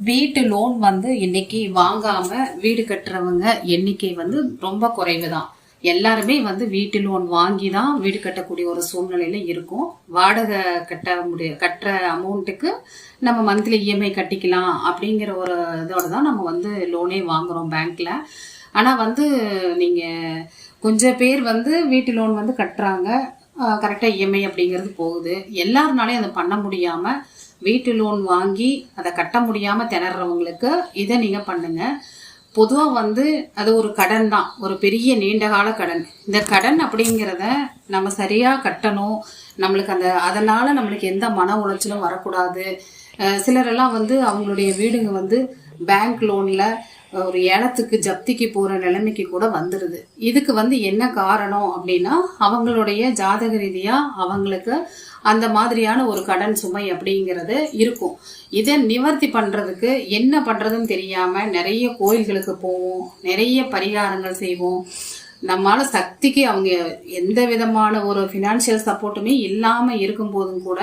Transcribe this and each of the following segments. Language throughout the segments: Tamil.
வீட்டு லோன் வந்து இன்னைக்கு வாங்காம வீடு கட்டுறவங்க எண்ணிக்கை வந்து ரொம்ப குறைவு தான் எல்லாருமே வந்து வீட்டு லோன் வாங்கி தான் வீடு கட்டக்கூடிய ஒரு சூழ்நிலையில இருக்கும். வாடகை கட்ட முடிய கட்டுற அமௌண்ட்டுக்கு நம்ம மந்த்லி இஎம்ஐ கட்டிக்கலாம் அப்படிங்கிற ஒரு இதோட தான் நம்ம வந்து லோனே வாங்குறோம் பேங்க்ல ஆனா வந்து நீங்க கொஞ்சம் பேர் வந்து வீட்டு லோன் வந்து கட்டுறாங்க. கரெக்டாக இஎம்ஐ அப்படிங்கிறது போகுது. எல்லாருனாலையும் அதை பண்ண முடியாமல் வீட்டு லோன் வாங்கி அதை கட்ட முடியாமல் திணறவங்களுக்கு இதை நீங்கள் பண்ணுங்கள் பொதுவாக வந்து அது ஒரு கடன் தான். ஒரு பெரிய நீண்டகால கடன். இந்த கடன் அப்படிங்கிறத நம்ம சரியாக கட்டணும். நம்மளுக்கு அந்த அதனால் நம்மளுக்கு எந்த மன உளைச்சலும் வரக்கூடாது. சிலரெல்லாம் வந்து அவங்களுடைய வீடுங்க வந்து பேங்க் லோனில் ஒரு ஏலத்துக்கு ஜப்திக்கு போகிற நிலைமைக்கு கூட வந்துடுது இதுக்கு வந்து என்ன காரணம் அப்படின்னா அவங்களுடைய ஜாதக ரீதியாக அவங்களுக்கு அந்த மாதிரியான ஒரு கடன் சுமை அப்படிங்கிறது இருக்கும். இதை நிவர்த்தி பண்ணுறதுக்கு என்ன பண்ணுறதுன்னு தெரியாமல் நிறைய கோயில்களுக்கு போவோம் நிறைய பரிகாரங்கள் செய்வோம். நம்மால சக்திக்கு அவங்க எந்த விதமான ஒரு ஃபினான்ஷியல் சப்போர்ட்டுமே இல்லாமல் இருக்கும்போதும் கூட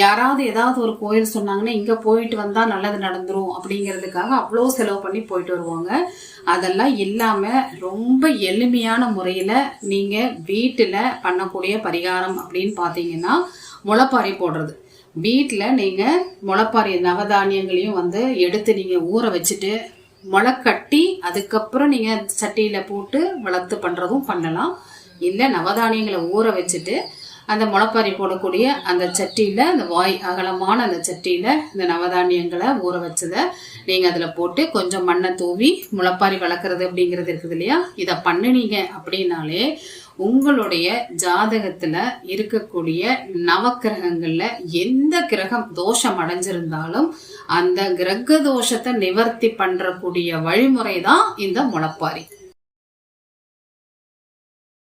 யாராவது ஏதாவது ஒரு கோயில் சொன்னாங்கன்னா இங்கே போயிட்டு வந்தால் நல்லது நடந்துரும் அப்படிங்கிறதுக்காக அவ்வளோ செலவு பண்ணி போயிட்டு வருவாங்க. அதெல்லாம் இல்லாமல் ரொம்ப எளிமையான முறையில் நீங்கள் வீட்டில் பண்ணக்கூடிய பரிகாரம் அப்படின்னு பார்த்தீங்கன்னா முளைப்பாரி போடுறது. வீட்டில் நீங்கள் முளைப்பாரி நவதானியங்களையும் வந்து எடுத்து நீங்கள் ஊற வச்சுட்டு முளை கட்டி அதுக்கப்புறம் நீங்கள் சட்டியில் போட்டு வளர்த்து பண்ணுறதும் பண்ணலாம். இல்லை நவதானியங்களை ஊற வச்சுட்டு அந்த முளைப்பாரி போடக்கூடிய அந்த சட்டியில் அந்த வாய் அகலமான அந்த சட்டியில் இந்த நவதானியங்களை ஊற வச்சதை நீங்கள் அதில் போட்டு கொஞ்சம் மண்ணை தூவி முளைப்பாரி வளர்க்குறது அப்படிங்கிறது இருக்குது இல்லையா? இதை பண்ணினீங்க அப்படின்னாலே உங்களுடைய ஜாதகத்துல இருக்கக்கூடிய நவக்கிரகங்கள்ல எந்த கிரகம் தோஷம் அடைஞ்சிருந்தாலும் அந்த கிரக தோஷத்தை நிவர்த்தி பண்றக்கூடிய வழிமுறை தான் இந்த முளப்பாரி.